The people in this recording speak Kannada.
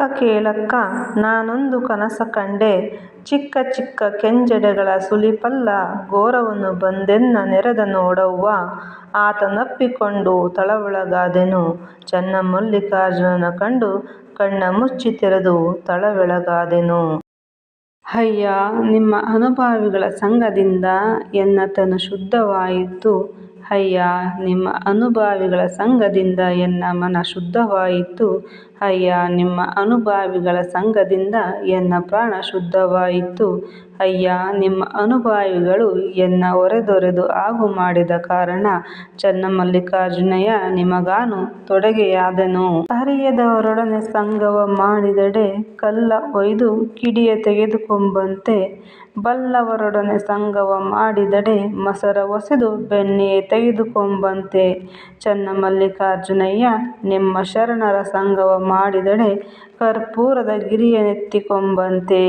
ಅಕ್ಕ ಕೇಳಕ್ಕ ನಾನೊಂದು ಕನಸ ಕಂಡೆ. ಚಿಕ್ಕ ಚಿಕ್ಕ ಕೆಂಜಡೆಗಳ ಸುಲಿಪಲ್ಲ ಘೋರವನು ಬಂದೆನ್ನ ನೆರೆದ ನೋಡವ್ವ. ಆತನಪ್ಪಿಕೊಂಡು ತಳವೊಳಗಾದೆನು. ಚನ್ನಮಲ್ಲಿಕಾರ್ಜುನನ ಕಂಡು ಕಣ್ಣ ಮುಚ್ಚಿ ತೆರೆದು ತಳವೆಳಗಾದೆನು. ಅಯ್ಯ, ನಿಮ್ಮ ಅನುಭಾವಿಗಳ ಸಂಗದಿಂದ ಎನ್ನ ತನು ಶುದ್ಧವಾಯಿತು. ಅಯ್ಯ, ನಿಮ್ಮ ಅನುಭಾವಿಗಳ ಸಂಘದಿಂದ ಎನ್ನ ಮನ ಶುದ್ಧವಾಯಿತು. ಅಯ್ಯ, ನಿಮ್ಮ ಅನುಭಾವಿಗಳ ಸಂಘದಿಂದ ಎನ್ನ ಪ್ರಾಣ ಶುದ್ಧವಾಯಿತು. ಅಯ್ಯ, ನಿಮ್ಮ ಅನುಭಾವಿಗಳು ಎನ್ನ ಒರೆದೊರೆದು ಆಗು ಮಾಡಿದ ಕಾರಣ ಚನ್ನಮಲ್ಲಿಕಾರ್ಜುನಯ್ಯ ನಿಮಗಾನು ತೊಡಗೆಯಾದನು. ಹರಿಯದವರೊಡನೆ ಸಂಗವ ಮಾಡಿದಡೆ ಕಲ್ಲ ಒಯ್ದು ಕಿಡಿಯ ತೆಗೆದುಕೊಂಬಂತೆ ಬಲ್ಲವರೊಡನೆ ಸಂಗವ ಮಾಡಿದಡೆ ಮಸರ ಒಸೆದು ಬೆಣ್ಣೆ ತೆಗೆದುಕೊಂಬಂತೆ ಚನ್ನಮಲ್ಲಿಕಾರ್ಜುನಯ್ಯ ನಿಮ್ಮ ಶರಣರ ಸಂಗವ ಮಾಡಿದಡೆ ಕರ್ಪೂರದ ಗಿರಿಯನೆತ್ತಿಕೊಂಬಂತೆ.